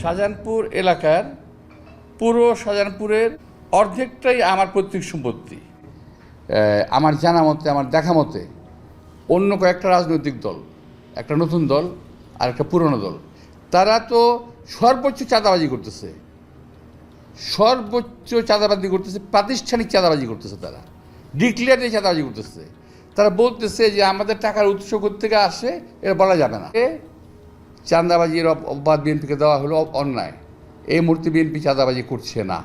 শাহজাহানপুর এলাকার পুরো শাহজাহানপুরের অর্ধেকটাই আমার পৈতৃক সম্পত্তি। আমার জানা মতে, আমার দেখা মতে অন্য কয়েকটা রাজনৈতিক দল, একটা নতুন দল আর একটা পুরনো দল, তারা তো সর্বোচ্চ চাঁদাবাজি করতেছে। সর্বোচ্চ চাঁদাবাজি করতেছে, প্রাতিষ্ঠানিক চাঁদাবাজি করতেছে তারা। ডিক্লেয়ার দিয়ে চাঁদাবাজি করতেছে। তারা বলতেছে যে আমাদের টাকার উৎস থেকে আসে, এটা বলা যাবে না। চাঁদাবাজির অপ- অপবাদ বিএনপিকে দেওয়া হলো অন্যায়। এই মুহূর্তে বিএনপি চাঁদাবাজি করছে না।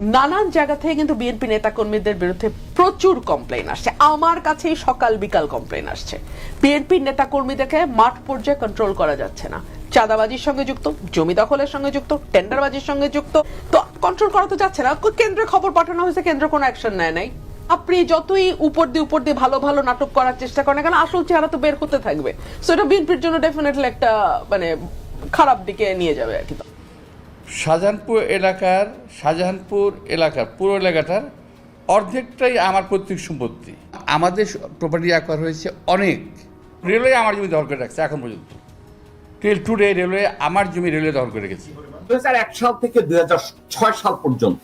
নানান জায়গা থেকে কিন্তু বিএনপি নেতাকর্মীদের বিরুদ্ধে প্রচুর কমপ্লেন আসছে। আমার কাছেই সকাল বিকাল কমপ্লেন আসছে। বিএনপি নেতাকর্মীদেরকে মাঠ পর্যায়ে কন্ট্রোল করা যাচ্ছে না। চাঁদাবাজির সঙ্গে যুক্ত, জমি দখলের সঙ্গে যুক্ত টেন্ডারবাজির সঙ্গে যুক্ত, তো কন্ট্রোল করা তো যাচ্ছে না। কেন্দ্রে খবর পাঠানো হয়েছে, কেন্দ্র কোনো অ্যাকশন নেয় নাই। আপনি যতই উপর দিয়ে উপর দিয়ে ভালো ভালো নাটক করার চেষ্টা করেন কেন আসল চেহারা তো বের করতে থাকবে। সো এটা বিএনপির জন্য ডেফিনেটলি একটা মানে খারাপ দিকে নিয়ে যাবে আর কি শাহজাহানপুর এলাকার শাহজাহানপুর এলাকার পুরো এলাকাটার অর্ধেকটাই আমার পৈতৃক সম্পত্তি। আমাদের প্রপার্টি আকার হয়েছে অনেক। রেলওয়ে আমার জমি দখল করে রাখছে এখন পর্যন্ত। টিল টুডে রেলওয়ে আমার জমি রেলওয়ে দখল করে রেখেছে। দুই সাল থেকে দু হাজার ছয় সাল পর্যন্ত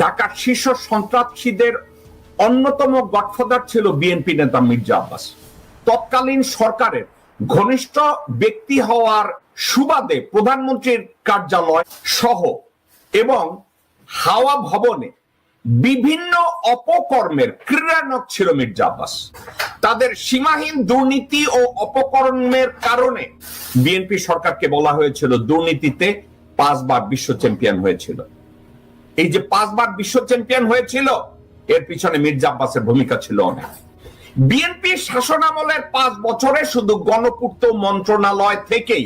ঢাকার শীর্ষ সন্ত্রাসীদের অন্যতম গডফাদার ছিল বিএনপি নেতা মির্জা আব্বাস। তৎকালীন সরকারের ঘনিষ্ঠ ব্যক্তি হওয়ার সুবাদে প্রধানমন্ত্রীর কার্যালয় সহ এবং হাওয়া ভবনে বিভিন্ন অপকর্মের ক্রীড়ানক ছিল মির্জা আব্বাস। তাদের সীমাহীন দুর্নীতি ও অপকর্মের কারণে বিএনপি সরকারকে বলা হয়েছিল, দুর্নীতিতে পাঁচবার বিশ্ব চ্যাম্পিয়ন হয়েছিল। এই যে পাঁচবার বিশ্ব চ্যাম্পিয়ন হয়েছিল এর পিছনে মির্জা আব্বাসের ভূমিকা ছিল অনেক। বিএনপি শাসনামলের পাঁচ বছরে শুধু গণপূর্ত মন্ত্রণালয় থেকেই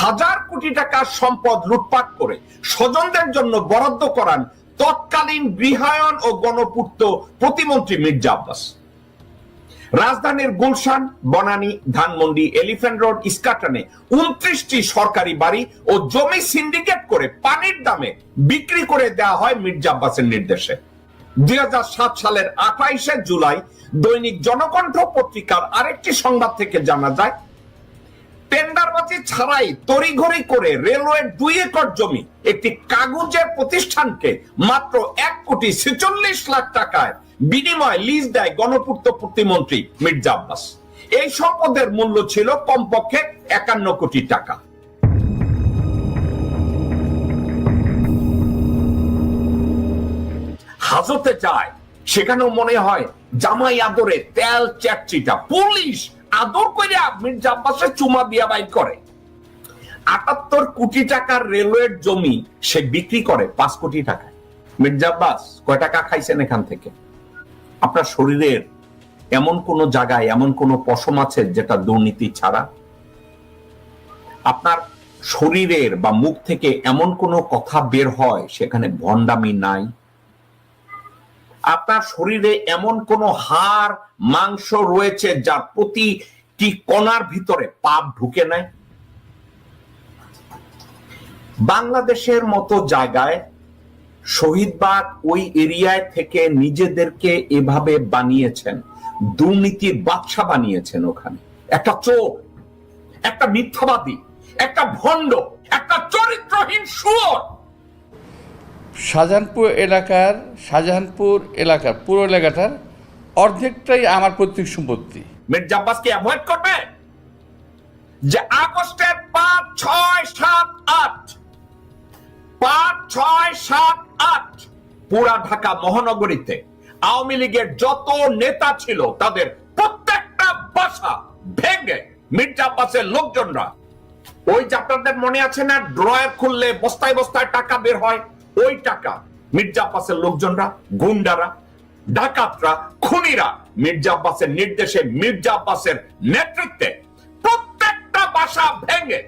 হাজার কোটি টাকার সম্পদ লুটপাট করে স্বজনদের জন্য বরাদ্দ করান তৎকালীন গৃহায়ন ও গণপূর্ত প্রতিমন্ত্রী মির্জা আব্বাস। রাজধানীর গুলশান, বনানী, ধানমন্ডি, এলিফ্যান্ট রোড, ইস্কাটনে উনত্রিশটি সরকারি বাড়ি ও জমি সিন্ডিকেট করে পানির দামে বিক্রি করে দেওয়া হয় মির্জা আব্বাসের নির্দেশে। সালের আঠাইশে জুলাই দৈনিক জনকণ্ঠ পত্রিকার আরেকটি সংবাদ থেকে জানা যায়, টেন্ডারবাজি ছাড়াই তড়িঘড়ি করে রেলওয়ে দুই একর জমি একটি কাগজের প্রতিষ্ঠানকে মাত্র এক কোটি ছেচল্লিশ লাখ টাকায় বিনিময় লিজ দেয় গণপূর্ত প্রতিমন্ত্রী মির্জা আব্বাস। এই সম্পদের মূল্য ছিল কমপক্ষে একান্ন কোটি টাকা। হাজতে যায় সেখানেও মনে হয় জামাই আদরে তেল চ্যাটচিটা পুলিশ আদর করে মির্জা আব্বাসের চুমা দিয়া বাইর করে। আটাত্তর কোটি টাকার রেলওয়ের জমি সে বিক্রি করে পাঁচ কোটি টাকায়। মির্জা আব্বাস কয় টাকা খাইছেন এখান থেকে? আপনার শরীরের এমন কোন জায়গায়, এমন কোন পশম আছে যেটা দুর্নীতি ছাড়া? আপনার শরীরের বা মুখ থেকে এমন কোন কথা বের হয় সেখানে ভণ্ডামি নাই? আপনার শরীরে এমন কোন হাড়, মাংস রয়েছে যার প্রতিটি কণার ভিতরে পাপ ঢুকে নাই? বাংলাদেশের মতো জায়গায় শহীদবাগ ওই এরিয়ায় থেকে নিজেদেরকে এভাবে বানিয়েছেন, দুর্নীতির বাদশা বানিয়েছেন ওখানে। একটা চোর, একটা মিথ্যাবাদী, একটা ভণ্ড, একটা চরিত্রহীন সুর শাহজাহানপুর এলাকার শাহজাহানপুর এলাকার, পুরো এলাকাটার অর্ধেকটাই আমার পৈতৃক সম্পত্তি। মির্জা আব্বাসকে অ্যাভয়েড করবে? যে আগস্টের পাঁচ, ছয়, সাত, আট, পাঁচ, ছয়, সাত, আট, পুরা ঢাকা মহানগরীতে আওয়ামী লীগের যত নেতা ছিল তাদের প্রত্যেকটা বাসা ভেঙে মির্জা আব্বাসের লোকজনরা। ওই যে আপনাদের মনে আছে না, ড্রয়ার খুললে বস্তায় বস্তায় টাকা বের হয় ওই টাকা মির্জা আব্বাসের লোকজনরা, গুন্ডারা, ডাকাতরা, খুনিরা মির্জা আব্বাসের নির্দেশে মির্জা আব্বাসের নেতৃত্বে প্রত্যেকটা বাসা ভেঙে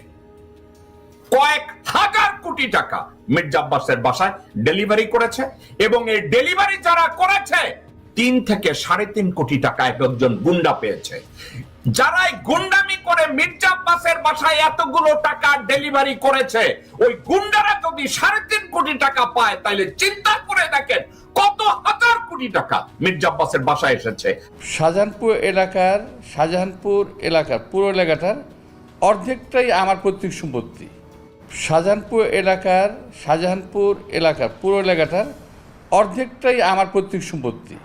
কয়েক হাজার কোটি টাকা মির্জা আব্বাসের বাসায় ডেলিভারি করেছে এবং এই ডেলিভারি যারা করেছে, তিন থেকে সাড়ে তিন কোটি টাকা এক একজন গুন্ডা পেয়েছে। যারাই গুন্ডামি করে মির্জা আব্বাসের বাসায় এতগুলো টাকা ডেলিভারি করেছে, ওই গুন্ডারা যদি সাড়ে তিন কোটি টাকা পায় তাহলে চিন্তা করে দেখেন কত হাজার কোটি টাকা মির্জা আব্বাসের বাসায় এসেছে। শাহজাহানপুর এলাকার শাহজাহানপুর এলাকার, পুরো এলাকাটার অর্ধেকটাই আমার পৈতৃক সম্পত্তি। শাহজাহানপুর এলাকার শাহজাহানপুর এলাকার, পুরো এলাকাটার অর্ধেকটাই আমার পৈতৃক সম্পত্তি।